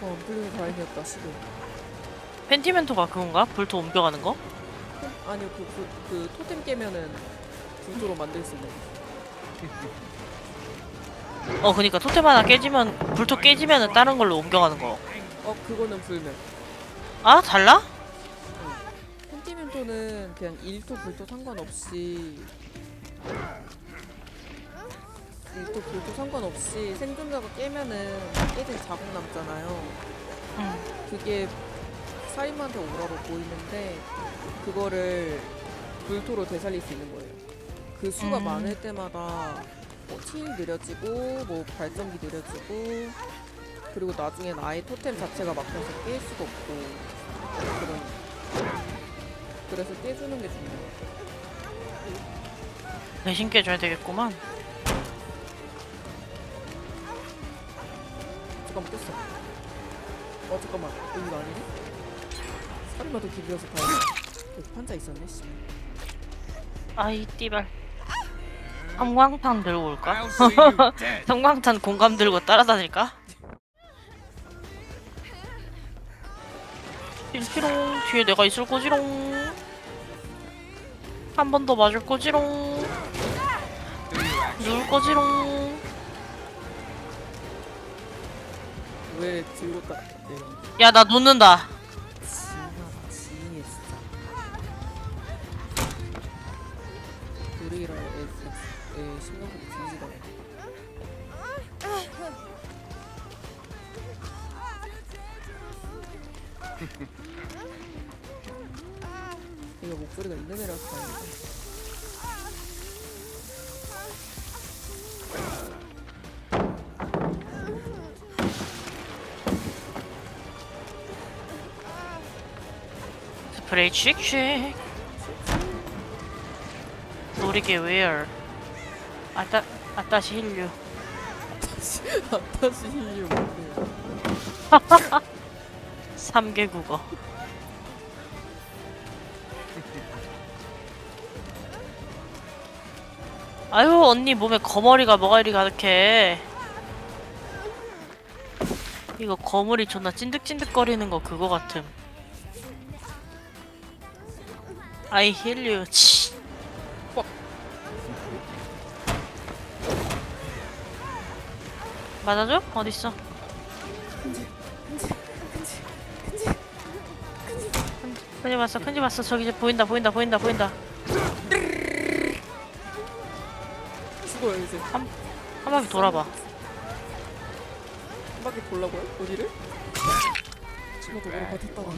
불륜이 다행이었다 시도. 펜티멘토가 그건가? 불토 옮겨가는 거? 아니요 그, 그, 그 토템 깨면은 불도로 만들 수 있는. 어 그니까 토템 하나 깨지면 불토 깨지면은 다른 걸로 옮겨가는 거. 어 그거는 불멸. 아 달라? 펜티멘토는 그냥 일토 불토 상관없이 일토 불토 상관없이 생존자가 깨면은 깨진 자국 남잖아요. 응. 그게 사임한테 오라로 보이는데 그거를 불토로 되살릴 수 있는 거예요. 그 수가 음. 많을 때마다 뭐 til 느려지고 뭐 발전기 느려지고 그리고 나중엔 아예 토템 자체가 막혀서 깰 수가 없고 그런 그래서 깨주는 게 중요해요. 대신 깨줘야 되겠구만. 잠깐만 깼어. 어 잠깐만 여기가 아니네? 살인마도 기비어서 가야겠다. 여기 판자 있었네 씨. 아이 띠발. 섬광탄 들고 올까? 섬광탄 공감 들고 따라다닐까? 일피롱 뒤에 내가 있을 거지롱 한 번 더 맞을 거지롱 누울 거지롱 왜 뒤로 따 내려? 야 나 놓는다 지인하다 지인이 진짜. 우리랑 애, 애 신경 쓰고 뒤지다. 이거 목소리가 있는 애라서 다행이다. 프레이 칙칙 노리개 웨어. 아따 아따시 힐류. 아타시 힐류 뭔데요? 3개 국어. 아유 언니 몸에 거머리가 뭐가 이리 가득해? 이거 거물이 존나 찐득찐득거리는 거 그거 같음 아이 힐류 치 맞아줘? 어딨어? 큰집 왔어 큰집 왔어 저기 이제 보인다 보인다 보인다 보인다 죽어요 이제. 한 바퀴 돌아봐 한 바퀴 돌라고요? 어디를? 저거 bad 버텼다가.